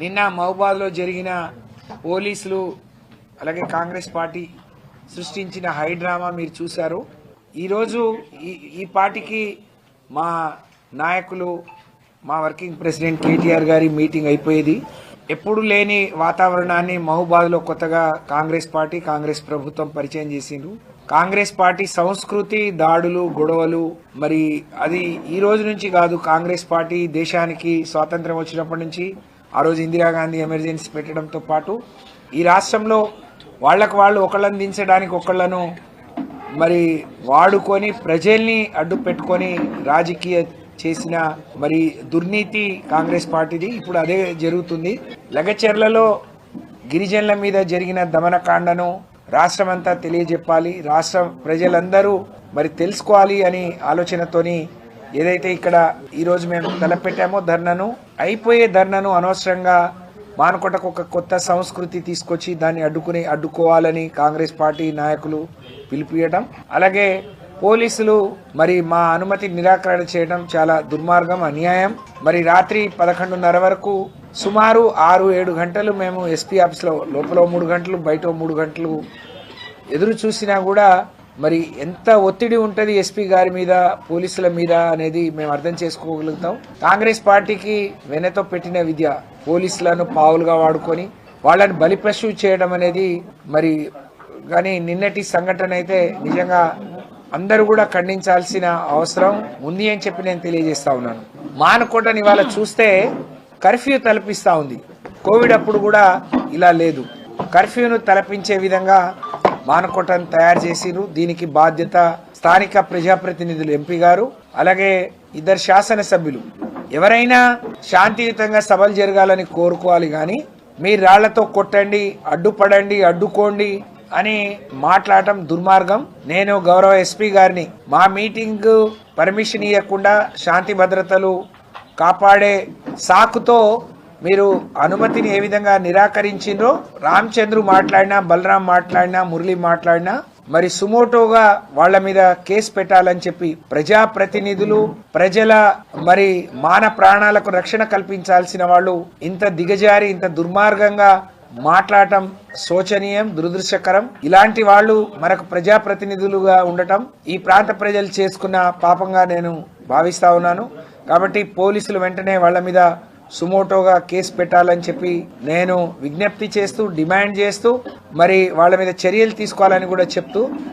నిన్న మహబాద్లో జరిగిన పోలీసులు అలాగే కాంగ్రెస్ పార్టీ సృష్టించిన హైడ్రామా మీరు చూశారు. ఈరోజు ఈ ఈ పార్టీకి మా నాయకులు మా వర్కింగ్ ప్రెసిడెంట్ కేటీఆర్ గారి మీటింగ్ అయిపోయేది. ఎప్పుడు లేని వాతావరణాన్ని మహబాద్లో కొత్తగా కాంగ్రెస్ పార్టీ కాంగ్రెస్ ప్రభుత్వం పరిచయం చేసిండ్రు. కాంగ్రెస్ పార్టీ సంస్కృతి దాడులు గొడవలు మరి అది ఈ రోజు నుంచి కాదు కాంగ్రెస్ పార్టీ దేశానికి స్వాతంత్రం వచ్చినప్పటి నుంచి ఆ రోజు ఇందిరాగాంధీ ఎమర్జెన్సీ పెట్టడంతో పాటు ఈ రాష్ట్రంలో వాళ్ళకు వాళ్ళు ఒకళ్ళని దించడానికి ఒకళ్ళను మరి వాడుకొని ప్రజల్ని అడ్డు పెట్టుకొని రాజకీయ చేసిన మరి దుర్నీతి కాంగ్రెస్ పార్టీది ఇప్పుడు అదే జరుగుతుంది. లగచెర్లలో గిరిజనుల మీద జరిగిన దమనకాండను రాష్ట్రమంతా తెలియజెప్పాలి. రాష్ట్ర ప్రజలందరూ మరి తెలుసుకోవాలి అని ఆలోచనతోని ఏదైతే ఇక్కడ ఈరోజు మేము తలపెట్టామో ధర్నను అయిపోయే ధర్నను అనవసరంగా మానకొండకు ఒక కొత్త సంస్కృతి తీసుకొచ్చి దాన్ని అడ్డుకుని అడ్డుకోవాలని కాంగ్రెస్ పార్టీ నాయకులు పిలిపియటం అలాగే పోలీసులు మరి మా అనుమతి నిరాకరణ చేయడం చాలా దుర్మార్గం అన్యాయం. మరి రాత్రి పదకొండున్నర వరకు సుమారు ఆరు ఏడు గంటలు మేము ఎస్పీ ఆఫీస్లో లోపల మూడు గంటలు బయట మూడు గంటలు ఎదురు చూసినా కూడా మరి ఎంత ఒత్తిడి ఉంటుంది ఎస్పీ గారి మీద పోలీసుల మీద అనేది మేము అర్థం చేసుకోగలుగుతాం. కాంగ్రెస్ పార్టీకి వెనతో పెట్టిన విద్య పోలీసులను పావులుగా వాడుకొని వాళ్ళని బలిపశు చేయడం అనేది మరి కానీ నిన్నటి సంఘటన అయితే నిజంగా అందరూ కూడా ఖండించాల్సిన అవసరం ఉంది అని చెప్పి నేను తెలియజేస్తా ఉన్నాను. మానకోటని ఇవాళ చూస్తే కర్ఫ్యూ తలపిస్తా ఉంది. కోవిడ్ అప్పుడు కూడా ఇలా లేదు. కర్ఫ్యూను తలపించే విధంగా మానకోటను తయారు చేసిరు దీనికి బాధ్యత స్థానిక ప్రజాప్రతినిధులు ఎంపీ గారు అలాగే ఇద్దరు శాసనసభ్యులు. ఎవరైనా శాంతియుతంగా సభలు జరగాలని కోరుకోవాలి కానీ మీరు రాళ్ళతో కొట్టండి అడ్డుపడండి అడ్డుకోండి అని మాట్లాడటం దుర్మార్గం. నేను గౌరవ ఎస్పీ గారిని మా మీటింగ్ పర్మిషన్ ఇవ్వకుండా శాంతి భద్రతలు కాపాడే సాకుతో మీరు అనుమతిని ఏ విధంగా నిరాకరించిండ్రో రామచంద్రు మాట్లాడినా బలరాం మాట్లాడినా మురళి మాట్లాడినా మరి సుమోటోగా వాళ్ళ మీద కేసు పెట్టాలని చెప్పి ప్రజాప్రతినిధులు ప్రజల మరి మాన ప్రాణాలకు రక్షణ కల్పించాల్సిన వాళ్ళు ఇంత దిగజారి ఇంత దుర్మార్గంగా మాట్లాడటం శోచనీయం దురదృష్టకరం. ఇలాంటి వాళ్ళు మనకు ప్రజాప్రతినిధులుగా ఉండటం ఈ ప్రాంత ప్రజలు చేసుకున్న పాపంగా నేను భావిస్తా ఉన్నాను. కాబట్టి పోలీసులు వెంటనే వాళ్ళ మీద సుమోటోగా కేసు పెట్టాలని చెప్పి నేను విజ్ఞప్తి చేస్తూ డిమాండ్ చేస్తూ మరి వాళ్ళ మీద చర్యలు తీసుకోవాలని కూడా చెప్తూ